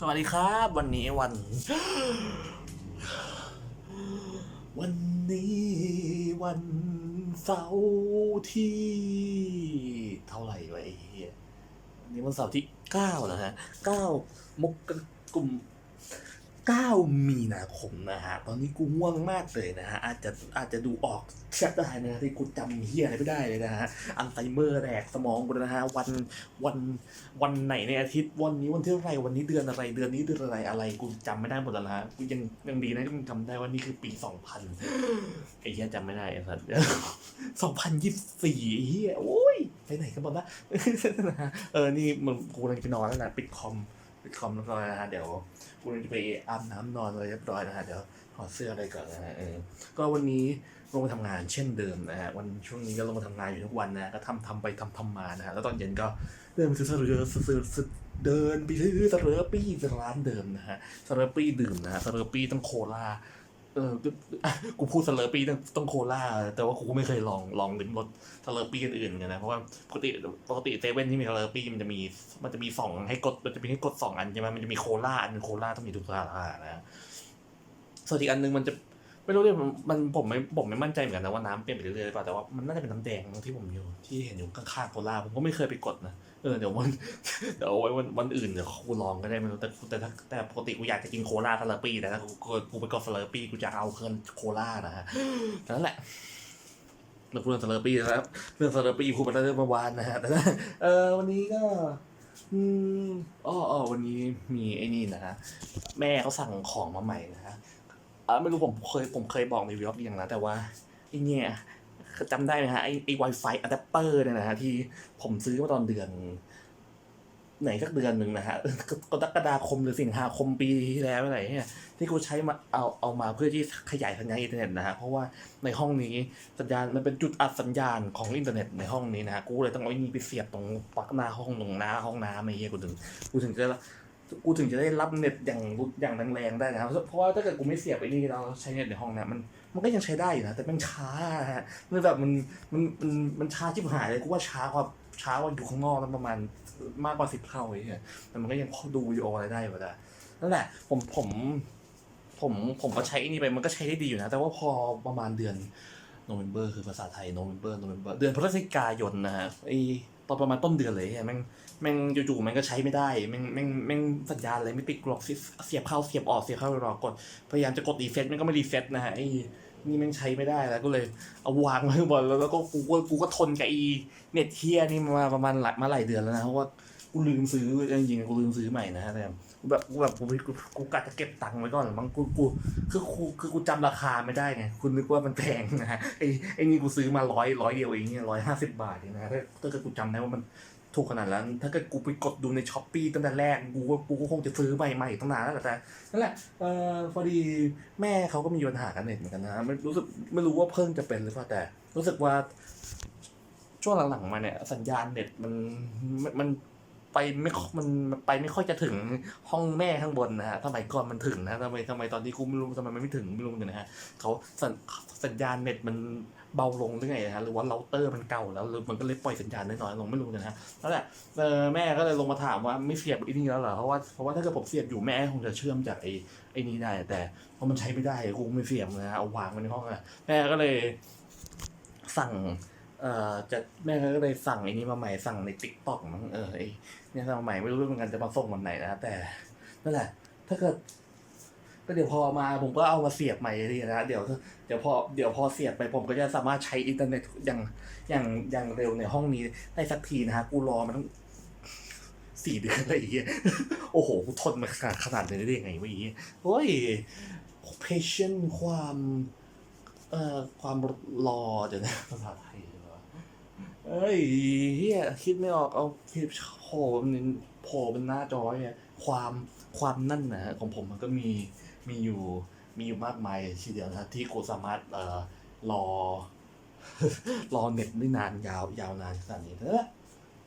สวัสดีครับ วันนี้วัน วันนี้วันเสาร์ที่เท่าไหร่วะไอ้เหี้ยวันนี้วันเสาร์ที่เก้านะฮะเก้ามกราคม เก้ามีนาคมนะฮะ ตอนนี้กูง่วงมากเลยนะฮะ อาจจะอาจจะดูออกชัดได้นะฮะที่กูจำเฮียอะไรไม่ได้เลยนะฮะ อัลไซเมอร์แดกสมองกูนะฮะ วันวันวันไหนในอาทิตย์วันนี้วันที่เท่าไรวันนี้เดือนอะไรเดือนนี้เดือนอะไรอะไรกูจำไม่ได้หมดแล้วนะฮะกูยังยังดีนะที่มึงจำได้ว่านี่คือปีสองพันไอ้เหี้ยจำไม่ได้ไอ้สัสสองพันยี่สี่เฮียโอ้ยไปไหนกันหมดละเออ นี่มึงกูกำลังจะนอนแล้วนะปิดคอม คอมแล้วก็นะฮะเดี๋ยวคุณจะไปอาบน้ำนอนเลยเรียบร้อยนะฮะเดี๋ยวถอดเสื้ออะไรก่อนนะฮะเออก็วันนี้ลงมาทำงานเช่นเดิมนะฮะวันช่วงนี้ก็ลงมาทำงานอยู่ทุกวันนะก็ทำทำไปทำทำมานะฮะแล้วตอนเย็นก็เดินไปซื้อเสือซื้อซื้อเดินไปซื้อสเรอปี้ร้านเดิมนะฮะสเรอปี้ดื่มนะฮะสเรอปี้ต้องโคลา เออกูพูดสเลอร์ปีต้องโคล่าแต่ว่ากูไม่เคยลองลองลิ้มรสสเลอร์ปีอื่นๆกันนะเพราะว่าปกติปกติเซเว่นที่มีสเลอร์ปีมันจะมีมันจะมีสองให้กดมันจะมีให้กดสองอันใช่ไหมมันจะมีโคล่าอันโคล่าต้องมีทุกสาขานะส่วนอีกอันหนึงมันจะ ไม่รู้เลยมันมันผมไม่ผมไม่มั่นใจเหมือนกันนะว่าน้ำเปลี่ยนไปเรื่อยๆหรือเปล่าแต่ว่ามันน่าจะเป็นน้ำแดงที่ผมอยู่ที่เห็นอยู่ข้างๆโคลาผมก็ไม่เคยไปกดนะเออเดี๋ยววันเดี๋ยวเอาไว้วันวันอื่นเดี๋ยวกูลองก็ได้ไม่รู้แต่แต่ถ้าแต่ปกติกูอยากจะกินโคลาสเลอร์ปี้แต่ถ้ากูกูกูไปกดสเลอร์ปี้กูจะเอาเคิร์นโคลานะฮะนั่นแหละเราพูดเรื่องสเลอร์ปี้แล้วเรื่องสเลอร์ปี้พูดมาตั้งแต่เมื่อวานนะฮะแต่เออวันนี้ก็อืมอ๋อวันนี้มีไอ้นี่นะฮะแม่เขาสั่งของมาใหม่นะฮะ อ่าไม่รู้ผมเคยผมเคยบอกในวิดีโออย่างนะแต่ว่าไอ้เนี่ยจำได้ไหมฮะไอ้ไอ้ Wi-Fi adapter เนี่ยนะฮะที่ผมซื้อมาตอนเดือน ไหนสักเดือนหนึ่งนะฮะกรกฎาคมหรือสิงหาคมปีที่แล้วอะไรเนี่ยที่กูใช้มาเอาเอามาเพื่อที่ขยายสัญญาณอินเทอร์เน็ตนะฮะเพราะว่าในห้องนี้สัญญาณมันเป็นจุดอัดสัญญาณของอินเทอร์เน็ตในห้องนี้นะฮะกูเลยต้องเอาไอ้นี่ไปเสียบตรงปลั๊กหน้าห้องตรงหน้าห้องน้ำอะไอ้เหี้ยกูถึงกูถึงจะ กูถึงจะได้รับเน็ตอย่างอย่างแรงๆได้นะครับ เพราะว่าถ้าเกิดกูไม่เสียบไอ้นี่เราใช้เน็ตในห้องเนี่ยมันมันก็ยังใช้ได้อยู่นะแต่มันช้าฮะมันแบบมันมันมันมันช้าชิบหายเลยกูว่าช้ากว่าช้ากว่าอยู่ข้างนอกประมาณมากกว่าสิบเท่าไอ้เนี่ยแต่มันก็ยังดูวิดีโออะไรได้อยู่แต่นั่นแหละ ผมผมผมผมก็ใช้อันนี่ไปมันก็ใช้ได้ดีอยู่นะ แต่ว่าพอประมาณเดือนโนเวมเบอร์คือภาษาไทยโนเวมเบอร์โนเวมเบอร์เดือนพฤศจิกายนนะฮะไอ ตอนประมาณต้นเดือนเลยเนี่ยแม่งแม่งจู่ๆมันก็ใช้ไม่ได้แม่งแม่งแม่งสัญญาณอะไรไม่ติดกรอกเสียบเข้าเสียบออกเสียบเข้ารอกด พยายามจะกดรีเซ็ตมันก็ไม่รีเซ็ตนะฮะไอ้นี่แม่งใช้ไม่ได้แล้วก็เลยเอาวางไว้บนแล้วแล้วก็กูก็กูก็ทนกับไอีเน็ตเทียนี่มาประมาณหลายมาหลายเดือนแล้วนะเพราะว่ากูลืมซื้อจริงๆกูลืมซื้อใหม่นะฮะแต่ กูแบบกูแบบกูกูกูกะจะเก็บตังค์ไว้ก่อนบางกูกูคือกูคือกูจำราคาไม่ได้ไงคุณนึกว่ามันแพงนะฮะไอ้ไอ้นี่กูซื้อมาร้อยร้อยเดียวเองเนี่ยร้อยห้าสิบบาทเองนะฮะถ้าถ้าเกิดกูจำได้ว่ามันถูกขนาดนั้นถ้าเกิดกูไปกดดูในช้อปปี้ตั้งแต่แรกกูก็กูก็คงจะซื้อใหม่ๆตั้งนานแล้วแต่นั่นแหละเออพอดีแม่เขาก็มีปัญหากันเน็ตเหมือนกันนะไม่รู้สึกไม่รู้ว่าเพิ่งจะเป็นหรือเปล่าแต่ รู้สึกว่าช่วงหลังๆมาเนี่ยสัญญาณเน็ตมันมัน ไปไม่มันมันไปไม่ค่อยจะถึงห้องแม่ข้างบนนะฮะสมัยก่อนมันถึงนะทำไมทำไมตอนนี้กูไม่รู้ทำไมมันไม่ถึงไม่รู้เหมือนกันนะฮะเขาสัญสัญญาณเน็ตมันเบาลงหรือไงนะฮะหรือว่าเราเตอร์มันเก่าแล้วหรือมันก็เลยปล่อยสัญญาณน้อยๆลงไม่รู้นะฮะนั่นแหละเออแม่ก็เลยลงมาถามว่าไม่เสียบอ้นี่แล้วเหรอเพราะว่าเพราะว่าถ้าเกิดผมเสียบอยู่แม่คงจะเชื่อมจากไอ้ไอ้นี่ได้ แต่พอมันใช้ไม่ได้กูไม่เสียบนะฮะเอาวางไว้ในห้องอะแม่ก็เลยสั่ง เอ่อจะแม่ก็เลยสั่งไอ้นี้มาใหม่สั่งในติ๊กต็อกมั้งเออไอ้เนี่ยสั่งมาใหม่ไม่รู้เหมือนกันจะมาส่งวันไหนนะแต่นั่นแหละ ถ้าเกิดก็เดี๋ยวพอมาผมก็เอามาเสียบใหม่ดีนะเดี๋ยวเดี๋ยวพอเดี๋ยวพอเสียบไปผมก็จะสามารถใช้อินเทอร์เน็ตอย่างอย่างอย่างเร็วในห้องนี้ได้สักทีนะฮะกูรอมันต้องสี่เดือนอะไรอย่างเงี้ยโอ้โหกูทนมาขนาดขนาดนี้ได้ยังไงวะอย่างเงี้ยโอ้ย patient ความเอ่อความรอเดี๋ยวนะภาษาไทย เหรอเอ้ยเฮียคิดไม่ออกเอาโผล่เป็นโผล่เป็นหน้าจอเนี่ยความความนั่นนะฮะของผมมันก็มีมีอยู่มีอยู่มากมายทีเดียวนะที่กูสามารถเอ่อรอ รอเน็ตได้นานยาวยาวนานขนาดนี้เนะ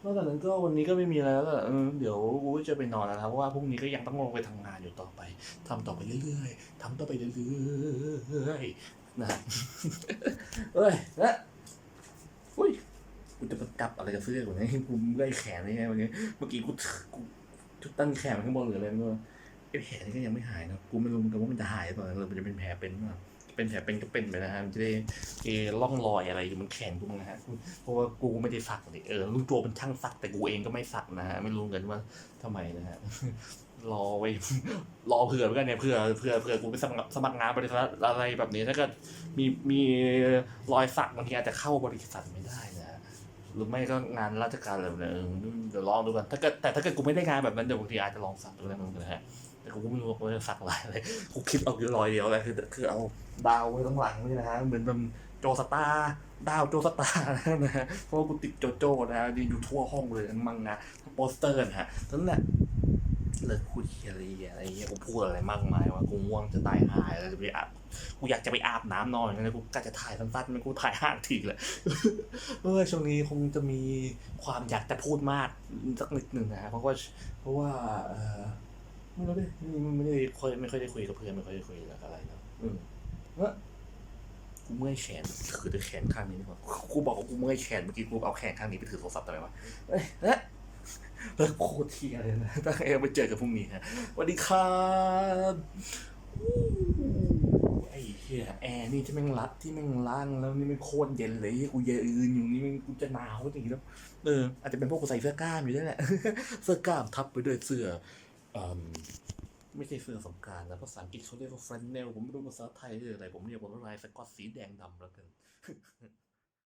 นอกจากนั้นก็วันนี้ก็ไม่มีอะไรแล้วลเดี๋ยวกูจะไปนอนแล้วนะเพราะว่าพรุ่งนี้ก็ยังต้องลงไปทำงานอยู่ต่อไปทำต่อไปเรื่อยๆทำต่อไปเรื่อยๆนะเอ้ยนะ กูจะมาจับอะไรกับเสื้อกูเนี่ยกูเมื่อยแขนนี่ไงวันนี้เมื่อกี้กูกูจุดตั้งแขนข้างบนหรืออะไรไม่รู้ไอ้แผลนี่ก็ยังไม่หายนะกูไม่รู้เหมือนกันว่ามันจะหายตอนนั้นหรือมันจะเป็นแผลเป็นมั้งเป็นแผลเป็นก็เป็นไปนะฮะมันจะได้เอร่องรอยอะไรอยู่มันแข็งตรงนะฮะเพราะว่ากูไม่ได้สักเลยเออลุงโจเป็นช่างสักแต่กูเองก็ไม่สักนะฮะไม่รู้เหมือนกันว่าทำไมนะฮะรอไว้รอเผื่อเหมือนกันเนี่ยเผื่อเผื่อเผื่อกูไปสมัครสมัครงานบริษัทอะไรแบบนี้ถ้าเกิดมีมีรอยสักบางทีอาจจะเข้าบริษัทไม่ได้ หรือไม่ก็งานราชการอะไรแบบนี้เดี๋ยวลองดูกันถ้าเกิดแต่ถ้าเกิดกูไม่ได้งานแบบนั้นเดี๋ยวบางทีอาจจะลองสักดูนะมึงนะฮะแต่กูก็ไม่รู้ว่ากูจะสักลายอะไรกูคิดเอาอยู่รอยเดียวเลยคือคือเอาดาวไว้ข้างหลังนี่นะฮะเหมือนแบบโจสตาร์ดาวโจสตาร์นะฮะเพราะว่ากูติดโจโจนะฮะอยู่ทั่วห้องเลยมังงะโปสเตอร์นะฮะนนั้นแหละเลิกพูดเฮียอะไรอะไรเงี้ยกูพูดอะไรมากมายว่ากูง่วงจะตายหายแล้วจะไปอาบ กูอยากจะไปอาบน้ำนอนอย่างเงี้ยกูกะจะถ่ายสั้นๆมันกูถ่ายห้าทีเลยเออช่วงนี้คงจะมีความอยากจะพูดมากสักนิดหนึ่งนะฮะเพราะว่าเพราะว่าเออไม่รู้ดิไม่ไม่ได้ค่อยไม่ค่อยได้คุยกับเพื่อนไม่ค่อยได้คุยกับอะไรนะอืมเออกูเมื่อยแขนถือแต่แขนข้างนี้ดีกว่ากูบอกว่ากูเมื่อยแขนเมื่อกี้กูเอาแขนข้างนี้ไปถือโทรศัพท์ทำไมวะเอ้ยเเลิกโคตรเทียเลยนะตั้งเอไปเจอกันพรุ่งนี้ฮะสวัสดีครับ เฮียแอร์นี่ที่แม่งรัดที่แม่งล่างแล้วนี่แม่งโคตรเย็นเลยกูเยืนอยู่นี่แม่งกูจะหนาวจริงๆแล้วเอออาจจะเป็นพวกกูใส่เสื้อกล้ามอยู่ด้วยแหละเสื้อกล้ามทับไปด้วยเสื้อเอ่มไม่ใช่เสื้อสงการนะภาษาอังกฤษเขาเรียกว่าแฟนเนลผมไม่รู้ภาษาไทยเรียกอะไรผมเรียกว่าลายสกอตสีแดงดำแล้วกัน